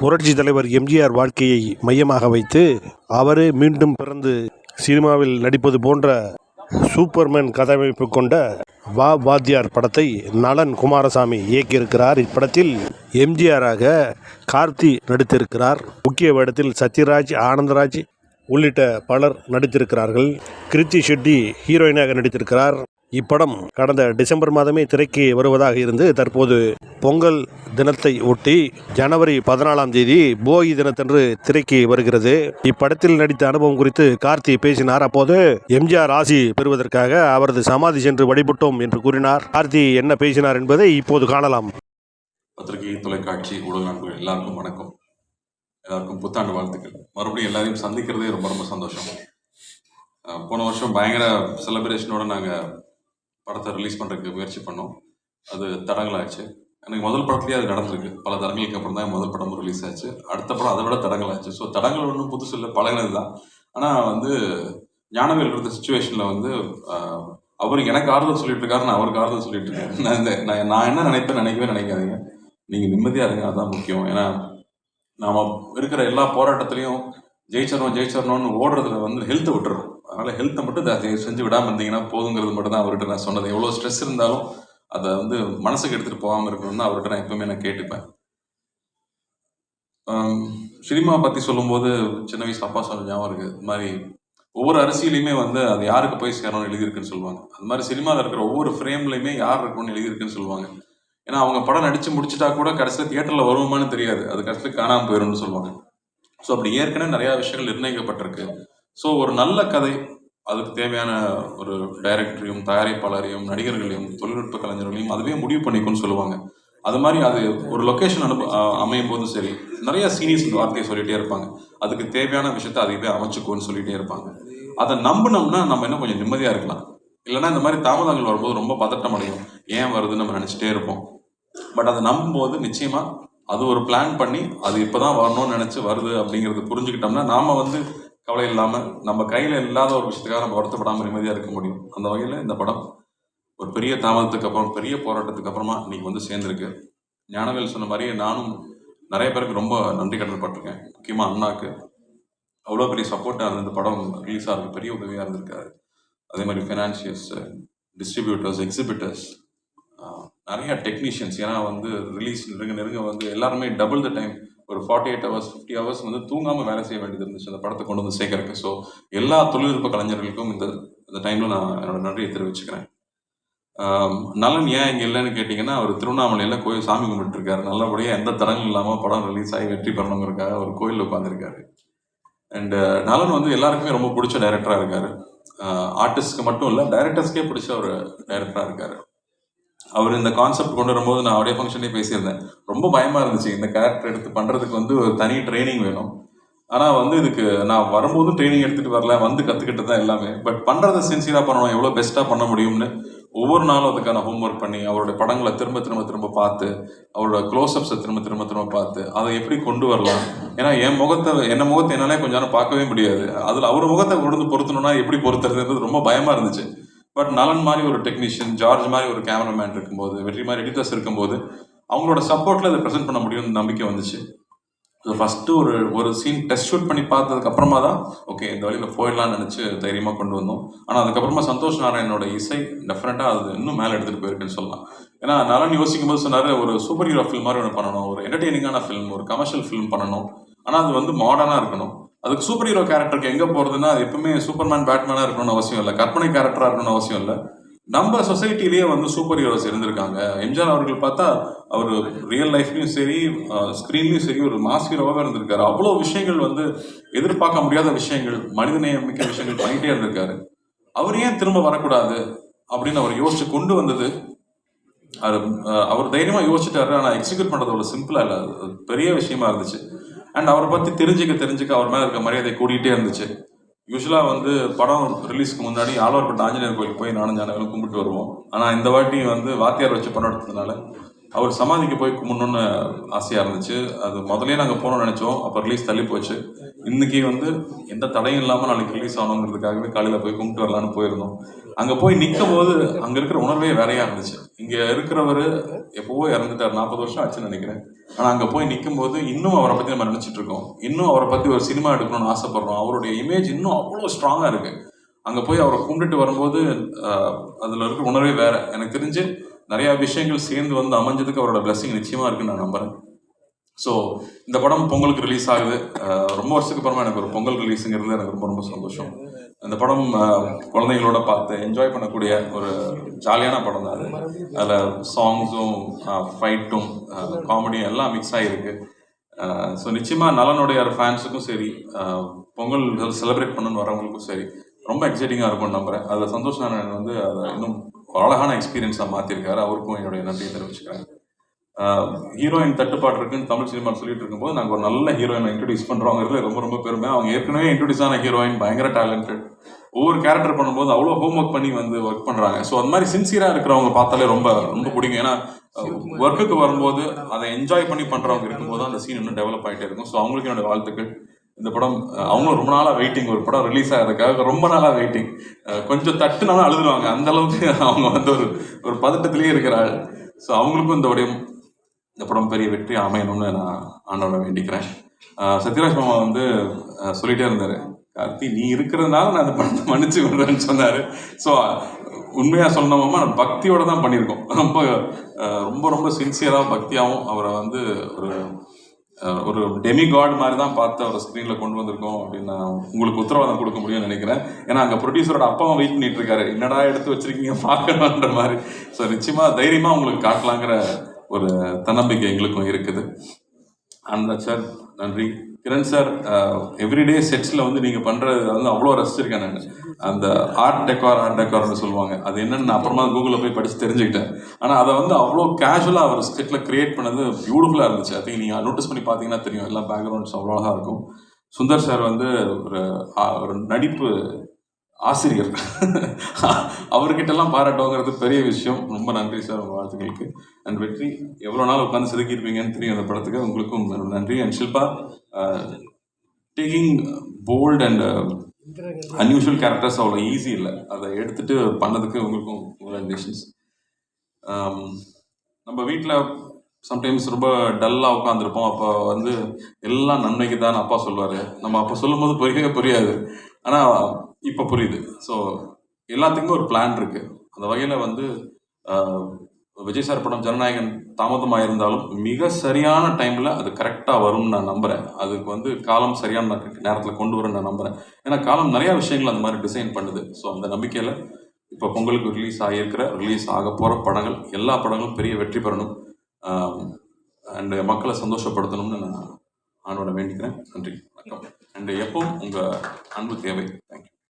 புரட்சி தலைவர் எம்ஜிஆர் வாழ்க்கையை மையமாக வைத்து அவரே மீண்டும் பிறந்து சினிமாவில் நடிப்பது போன்ற சூப்பர்மேன் கட்டமைப்பு கொண்ட வா வாத்தியார் படத்தை நலன் குமாரசாமி இயக்கியிருக்கிறார். இப்படத்தில் எம்ஜிஆராக கார்த்தி நடித்திருக்கிறார். முக்கிய வேடத்தில் சத்யராஜ் ஆனந்தராஜ் உள்ளிட்ட பலர் நடித்திருக்கிறார்கள். கிருத்தி ஷெட்டி ஹீரோயினாக நடித்திருக்கிறார். இப்படம் கடந்த டிசம்பர் மாதமே திரைக்கு வருவதாக இருந்து தற்போது பொங்கல் தினத்தை ஒட்டி ஜனவரி பதினாலாம் தேதி போகி தினத்தன்று திரைக்கு வருகிறது. இப்படத்தில் நடித்த அனுபவம் குறித்து கார்த்தி பேசினார். அப்போது எம்ஜிஆர் ஆசி பெறுவதற்காக அவரது சமாதி சென்று வழிபட்டோம் என்று கூறினார். கார்த்தி என்ன பேசினார் என்பதை இப்போது காணலாம். பத்திரிகை தொலைக்காட்சி ஊடக நண்பர்கள் எல்லாருக்கும் வணக்கம். எல்லாருக்கும் புத்தாண்டு வாழ்த்துக்கள். மறுபடியும் எல்லாரையும் சந்திக்கிறதே ரொம்ப ரொம்ப சந்தோஷம். போன வருஷம் பயங்கர செலிப்ரேஷனோட நாங்கள் படத்தை ரிலீஸ் பண்ணுறதுக்கு முயற்சி பண்ணோம். அது தடங்களாச்சு எனக்கு முதல் படத்துலேயே அது நடந்திருக்கு. பல தடங்களுக்கு அப்புறம் தான் முதல் படமும் ரிலீஸ் ஆச்சு. அடுத்த படம் அதை விட தடங்களாச்சு ஸோ தடங்கள் ஒன்றும் புதுசு இல்லை பழகினது தான். ஆனால் வந்து ஞானவேல் இருந்த சுச்சுவேஷனில் வந்து அவருக்கு அவர் எனக்கு ஆறுதல் சொல்லிட்டு இருக்காரு நான் அவருக்கு ஆறுதல் சொல்லிட்டு இருக்கேன். நான் இந்த நான் நான் என்ன நினைப்பேன் நினைக்கவே நினைக்காதீங்க. நீங்கள் நிம்மதியாக இருங்க அதுதான் முக்கியம். ஏன்னா நாம் இருக்கிற எல்லா போராட்டத்துலையும் ஜெயிச்சிடணும் ஜெயிச்சிடணும்னு ஓடுறதுல வந்து ஹெல்த்தை விட்டுறோம். அதனால் ஹெல்த்தை மட்டும் தயவு செஞ்சு விடாமல் இருந்தீங்கன்னா போதுங்கிறது மட்டும் தான் அவர்கிட்ட நான் சொன்னது. எவ்வளோ ஸ்ட்ரெஸ் இருந்தாலும் அதை வந்து மனசுக்கு எடுத்துகிட்டு போகாமல் இருக்கணும்னு அவர்கிட்ட நான் எப்பவுமே நான் கேட்டுப்பேன். சினிமாவை சினிமா பற்றி சொல்லும்போது சின்ன வயசு அப்பா சொன்ன ஞாபகம் இருக்குது இது மாதிரி ஒவ்வொரு அரசியலையுமே வந்து அது யாருக்கு போய் சேரணும்னு எழுதியிருக்குன்னு சொல்லுவாங்க. அது மாதிரி சினிமாவில் இருக்கிற ஒவ்வொரு ஃப்ரேம்லையுமே யார் இருக்கணும்னு எழுதியிருக்குன்னு சொல்லுவாங்க. ஏன்னா அவங்க படம் நடிச்சு முடிச்சிட்டா கூட கடைசியில் தியேட்டரில் வருவோமான்னு தெரியாது. அது கடைசியில் காணாமல் போயிடும்னு சொல்லுவாங்க. ஸோ அப்படி ஏற்கனவே நிறையா விஷயங்கள் நிர்ணயிக்கப்பட்டிருக்கு. ஸோ ஒரு நல்ல கதை அதுக்கு தேவையான ஒரு டைரக்டரையும் தயாரிப்பாளரையும் நடிகர்களையும் தொழில்நுட்ப கலைஞர்களையும் அதுவே முடிவு பண்ணிக்கும்னு சொல்லுவாங்க. அது மாதிரி அது ஒரு லொக்கேஷன் அனுப்ப அமையும் போதும் சரி நிறைய சீனியர்ஸ் இந்த வார்த்தையை சொல்லிகிட்டே இருப்பாங்க. அதுக்கு தேவையான விஷயத்த அதுவே அமைச்சுக்கோன்னு சொல்லிகிட்டே இருப்பாங்க. அதை நம்பினோம்னா நம்ம இன்னும் கொஞ்சம் நிம்மதியாக இருக்கலாம். இல்லைன்னா இந்த மாதிரி தாமதங்கள் வரும்போது ரொம்ப பதட்டம் அடையும். ஏன் வருதுன்னு நம்ம நினச்சிட்டே இருப்போம். பட் அதை நம்பும்போது நிச்சயமாக அது ஒரு பிளான் பண்ணி அது இப்பதான் வரணும்னு நினச்சி வருது அப்படிங்கிறது புரிஞ்சுக்கிட்டோம்னா நாம் வந்து கவலை இல்லாமல் நம்ம கையில் இல்லாத ஒரு விஷயத்துக்காக நம்ம வருத்தப்படாமல் நிம்மதியாக இருக்க முடியும். அந்த வகையில் இந்த படம் ஒரு பெரிய தாமதத்துக்கு அப்புறம் பெரிய போராட்டத்துக்கு அப்புறமா இன்னைக்கு வந்து சேர்ந்துருக்கு. ஞானவேல் சொன்ன மாதிரியே நானும் நிறைய பேருக்கு ரொம்ப நன்றி கடன் பட்டிருக்கேன். முக்கியமாக அண்ணாக்கு. அவ்வளோ பெரிய சப்போர்ட்டாக இருந்த இந்த படம் ரிலீஸ் ஆகிறது பெரிய உதவியாக இருந்திருக்காரு. அதே மாதிரி ஃபினான்ஷியர்ஸ் டிஸ்ட்ரிபியூட்டர்ஸ் எக்ஸிபிட்டர்ஸ் நிறையா டெக்னீஷியன்ஸ் ஏன்னா வந்து ரிலீஸ் நெருங்க நெருங்க வந்து எல்லாருமே டபுள் த டைம் ஒரு forty eight hours fifty hours வந்து தூங்காமல் வேலை செய்ய வேண்டியது இருந்துச்சு. அந்த படத்தை கொண்டு வந்து சேர்க்கறதுக்கு ஸோ எல்லா தொழில்நுட்ப கலைஞர்களுக்கும் இந்த இந்த டைமில் நான் என்னோட நன்றியை தெரிவிச்சுக்கிறேன். நலன் ஏன் இங்கே இல்லைன்னு கேட்டிங்கன்னா அவர் திருவண்ணாமலையில் கோயில் சாமி கும்பிட்டுருக்காரு. நல்லபடியாக எந்த தடங்களும் இல்லாமல் படம் ரிலீஸ் ஆகி வெற்றி பெறணுங்கிறதுக்காக ஒரு கோயிலில் உட்காந்துருக்காரு அண்ட் நலன் வந்து எல்லாருக்குமே ரொம்ப பிடிச்ச டைரக்டராக இருக்கார். ஆர்டிஸ்ட்க்கு மட்டும் இல்லை டைரக்டர்ஸ்க்கே பிடிச்ச ஒரு டைரக்டராக இருக்காரு. அவர் இந்த கான்செப்ட் கொண்டு வரும்போது நான் ஆடியோ ஃபங்க்ஷனே பேசியிருந்தேன். ரொம்ப பயமாக இருந்துச்சு. இந்த கேரக்டர் எடுத்து பண்ணுறதுக்கு வந்து ஒரு தனி ட்ரைனிங் வேணும். ஆனால் வந்து இதுக்கு நான் வரும்போதும் ட்ரைனிங் எடுத்துகிட்டு வரல. வந்து கற்றுக்கிட்டு தான் எல்லாமே. பட் பண்ணுறத சின்சியராக பண்ணணும். எவ்வளோ பெஸ்ட்டாக பண்ண முடியும்னு ஒவ்வொரு நாளும் அதுக்கான ஹோம்ஒர்க் பண்ணி அவருடைய படங்களை திரும்ப திரும்ப திரும்ப பார்த்து அவரோட க்ளோஸ்அப்ஸை திரும்ப திரும்ப திரும்ப பார்த்து அதை எப்படி கொண்டு வரலாம்? ஏன்னா என் முகத்தை என்ன முகத்தை என்னாலே கொஞ்ச நேரம் பார்க்கவே முடியாது. அதில் அவர் முகத்தை கொண்டு வந்து பொருத்தணும்னா எப்படி பொருத்துறதுன்றது ரொம்ப பயமாக இருந்துச்சு. பட் நலன் மாதிரி ஒரு டெக்னீஷியன் ஜார்ஜ் மாதிரி ஒரு கேமராமேன் இருக்கும்போது வெற்றி மாதிரி எடிட்டர்ஸ் இருக்கும்போது அவங்களோட சப்போர்ட்டில் அதை ப்ரெசென்ட் பண்ண முடியும்னு நம்பிக்கை வந்துச்சு. ஸோ ஃபஸ்ட்டு ஒரு ஒரு சீன் டெஸ்ட் ஷூட் பண்ணி பார்த்ததுக்கு அப்புறமா தான் ஓகே இந்த வழியில் போயிடலாம்னு நினச்சி தைரியமாக கொண்டு வந்தோம். ஆனால் அதுக்கப்புறமா சந்தோஷ் நாராயணோட இசை டெஃபினட்டாக அது இன்னும் மேலே எடுத்துகிட்டு போயிருக்குன்னு சொல்லலாம். ஏன்னா நலன் யோசிக்கும் போது சொன்னார் ஒரு சூப்பர் ஹீரோ ஃபில்ம் மாதிரி ஒன்று பண்ணணும் ஒரு என்டர்டெய்னிங்கான ஃபிலிம் ஒரு கமர்ஷியல் ஃபிலிம் பண்ணணும். ஆனால் அது வந்து மாடர்னாக இருக்கணும். அதுக்கு சூப்பர் ஹீரோ கேரக்டருக்கு எங்கே போகிறதுன்னா அது எப்பவுமே சூப்பர்மேன் பேட்மேனாக இருக்கணும்னு அவசியம் இல்லை. கற்பனை கேரக்டராக இருக்கணும்னு அவசியம் இல்லை. நம்ம சொசைட்டிலேயே வந்து சூப்பர் ஹீரோஸ் இருந்திருக்காங்க. எம்ஜிஆர் அவர்கள் பார்த்தா அவர் ரியல் லைஃப்லயும் சரி ஸ்க்ரீன்லையும் சரி ஒரு மாஸ் ஹீரோவாக இருந்திருக்காரு. அவ்வளோ விஷயங்கள் வந்து எதிர்பார்க்க முடியாத விஷயங்கள் மனிதநேயம் மிக்க விஷயங்கள் பண்ணிட்டே இருந்திருக்காரு. அவர் ஏன் திரும்ப வரக்கூடாது அப்படின்னு அவர் யோசிச்சு கொண்டு வந்தது. அவர் அவர் தைரியமா யோசிச்சிட்டாரு ஆனால் எக்ஸிக்யூட் பண்றது அவ்வளோ சிம்பிளா இல்லை. அது பெரிய விஷயமா இருந்துச்சு. அண்ட் அவரை பற்றி தெரிஞ்சுக்க தெரிஞ்சுக்க அவர் மேலே இருக்க மரியாதை கூடிட்டே இருந்துச்சு. யூஸ்வலாக வந்து படம் ரிலீஸ்க்கு முன்னாடி ஆழ்வார்பட்ட ஆஞ்சநேயர் கோயிலுக்கு போய் நானும் ஜானகளும் கும்பிட்டு வருவோம். ஆனால் இந்த வாட்டி வந்து வாத்தியார் வச்சு படம் எடுத்ததுனால அவர் சமாதிக்கு போய் கும்பிடணும்னு ஆசையாக இருந்துச்சு. அது முதலே நாங்கள் போகணும்னு நினச்சோம். அப்போ ரிலீஸ் தள்ளி போச்சு. இன்னைக்கு வந்து எந்த தடையும் இல்லாமல் நாளைக்கு ரிலீஸ் ஆகணுங்கிறதுக்காகவே காலையில் போய் கும்பிட்டு வரலான்னு போயிருந்தோம். அங்கே போய் நிற்கும் போது அங்கே இருக்கிற உணர்வே வேறையாக இருந்துச்சு. இங்கே இருக்கிறவர் எப்போவோ இறந்துட்டார். நாற்பது வருஷம் ஆச்சுன்னு நினைக்கிறேன். ஆனால் அங்கே போய் நிற்கும் போது இன்னும் அவரை பற்றி நம்ம நினச்சிட்டு இருக்கோம். இன்னும் அவரை பற்றி ஒரு சினிமா எடுக்கணும்னு ஆசைப்படுறோம். அவருடைய இமேஜ் இன்னும் அவ்வளோ ஸ்ட்ராங்காக இருக்குது அங்கே போய் அவரை கும்பிட்டுட்டு வரும்போது அதில் இருக்கிற உணர்வே வேறு. எனக்கு தெரிஞ்சு நிறையா விஷயங்கள் சேர்ந்து வந்து அமைஞ்சதுக்கு அவரோட பிளஸ்ஸிங் நிச்சயமாக இருக்குன்னு நான் நம்புகிறேன் ஸோ இந்த படம் பொங்கலுக்கு ரிலீஸ் ஆகுது. ரொம்ப வருஷத்துக்கு அப்புறமா எனக்கு ஒரு பொங்கல் ரிலீஸுங்கிறது எனக்கு ரொம்ப ரொம்ப சந்தோஷம். இந்த படம் குழந்தைங்களோட பார்த்து என்ஜாய் பண்ணக்கூடிய ஒரு ஜாலியான படம் தான் அது. அதில் சாங்ஸும் ஃபைட்டும் காமெடியும் எல்லாம் மிக்ஸ் ஆகிருக்கு ஸோ நிச்சயமாக நலனுடைய ஃபேன்ஸுக்கும் சரி பொங்கல் செலிப்ரேட் பண்ணுன்னு வரவங்களுக்கும் சரி ரொம்ப எக்ஸைட்டிங்காக இருக்கும்னு நம்புறேன். அதில் சந்தோஷ் வந்து அதை இன்னும் அழகான எக்ஸ்பீரியன்ஸாக மாற்றிருக்காரு அவருக்கும் என்னுடைய நன்றியை தெரிவிச்சுக்கிறேன். ஹீரோயின் தட்டுப்பாடு இருக்குன்னு தமிழ் சினிமா சொல்லிட்டு இருக்கும்போது நாங்கள் ஒரு நல்ல ஹீரோயினை இன்ட்ரடியூஸ் பண்ணுறோங்கிறது ரொம்ப ரொம்ப பெருமை. அவங்க ஏற்கனவே இன்ட்ரடியூஸ் ஆன ஹீரோயின் பயங்கர டேலண்டட் ஒவ்வொரு கேரக்டர் பண்ணும்போது அவ்வளோ ஹோம்ஒர்க் பண்ணி வந்து ஒர்க் பண்ணுறாங்க ஸோ அந்த மாதிரி சின்சியராக இருக்கிறவங்க பார்த்தாலே ரொம்ப ரொம்ப பிடிக்கும். ஏன்னா ஒர்க்குக்கு வரும்போது அதை என்ஜாய் பண்ணி பண்ணுறவங்க இருக்கும்போது அந்த சீன் இன்னும் டெவலப் ஆகிட்டே இருக்கும். ஸோ அவங்களுக்கு என்னோட வாழ்த்துக்கள். இந்த படம் அவங்களும் ரொம்ப நாளாக வெயிட்டிங் ஒரு படம் ரிலீஸ் ஆகிறதுக்காக ரொம்ப நாளாக வெயிட்டிங் கொஞ்சம் தட்டுனாலும் அழுதுருவாங்க. அந்த அளவுக்கு அவங்க வந்து ஒரு ஒரு பதட்டத்திலேயே இருக்கிறாள் ஸோ அவங்களுக்கும் இந்த உடைய இந்த படம் பெரிய வெற்றி அமையணும்னு நான் ஆண்டவனை வேண்டிக்கிறேன். சத்யராஜ் மாமா வந்து சொல்லிகிட்டே சொல்லிட்டே கார்த்தி நீ இருக்கிறதுனால நான் அந்த படத்தை மன்னிச்சு விடுறேன்னு சொன்னார். ஸோ உண்மையாக சொன்னோமா நான் பக்தியோட தான் பண்ணியிருக்கோம். ரொம்ப ரொம்ப ரொம்ப சின்சியராக பக்தியாகவும் அவரை வந்து ஒரு ஒரு டெமி காட் மாதிரி தான் பார்த்து அவரை ஸ்க்ரீனில் கொண்டு வந்திருக்கோம் அப்படின்னு நான் உங்களுக்கு உத்தரவாதம் கொடுக்க முடியும்னு நினைக்கிறேன். ஏன்னா அங்கே ப்ரொடியூசரோட அப்பாவும் வெயிட் பண்ணிட்டு இருக்காரு. என்னடா எடுத்து வச்சிருக்கீங்க பார்க்கணுன்ற மாதிரி. ஸோ நிச்சயமாக தைரியமாக உங்களுக்கு காட்டலாங்கிற ஒரு தன்னம்பிக்கை எங்களுக்கும் இருக்குது. அந்த சார் நன்றி. கிரண் சார் எவ்ரிடே செட்ஸில் வந்து நீங்கள் பண்ணுறது வந்து அவ்வளோ ரசிச்சிருக்கேன் நான். அந்த ஆர்ட் டெக்கார் ஆர்ட் டெக்கார்னு சொல்லுவாங்க. அது என்னென்னு அப்புறமா கூகுளில் போய் படித்து தெரிஞ்சுக்கிட்டேன். ஆனால் அதை வந்து அவ்வளோ கேஷுவலாக அவர் ஸ்கெட்டில் க்ரியேட் பண்ணது பியூட்டிஃபுல்லாக இருந்துச்சு. ஐ திங்க் நீங்கள் நோட்டீஸ் பண்ணி பார்த்தீங்கன்னா தெரியும். எல்லா பேக்ரவுண்ட்ஸ் அவ்வளோ அழகாக இருக்கும். சுந்தர் சார் வந்து ஒரு ஒரு நடிப்பு ஆசிரியர். அவர்கிட்டலாம் பாராட்டுவோங்கிறது பெரிய விஷயம். ரொம்ப நன்றி சார் உங்கள் வாழ்த்துக்களுக்கு. அண்ட் வெற்றி எவ்வளோ நாள் உட்காந்து செதுக்கியிருப்பீங்கன்னு தெரியும். அந்த படத்துக்கு உங்களுக்கும் நன்றி. And Shilpa taking bold and unusual characters அவ்வளோ ஈஸி இல்லை. அதை எடுத்துட்டு பண்ணதுக்கு உங்களுக்கும் கங்க்ராச்சுலேஷன்ஸ் um, நம்ம வீட்டில் சம்டைம்ஸ் ரொம்ப டல்லாக உட்காந்துருப்போம் அப்போ வந்து எல்லாம் நன்மைக்கு தான் அப்பா சொல்லுவார் நம்ம அப்போ சொல்லும்போது புரியவே புரியாது. ஆனால் இப்போ புரியுது. ஸோ எல்லாத்துக்குமே ஒரு பிளான் இருக்குது அந்த வகையில் வந்து விஜய் சார் படம் ஜனநாயகன் தாமதமாக இருந்தாலும் மிக சரியான டைமில் அது கரெக்டாக வரும்னு நான் நம்புகிறேன் அதுக்கு வந்து காலம் சரியான நேரத்தில் கொண்டு வரும்னு நான் நம்புகிறேன் ஏன்னா காலம் நிறையா விஷயங்கள் அந்த மாதிரி டிசைன் பண்ணுது. ஸோ அந்த நம்பிக்கையில் இப்போ பொங்கலுக்கு ரிலீஸ் ஆகியிருக்கிற ரிலீஸ் ஆக போகிற படங்கள் எல்லா படங்களும் பெரிய வெற்றி பெறணும். அண்டு மக்களை சந்தோஷப்படுத்தணும்னு நான் ஆண்டோட வேண்டிக்கிறேன். நன்றி. வணக்கம். அண்டு எப்பவும் உங்கள் அன்பு தேவை. தேங்க்யூ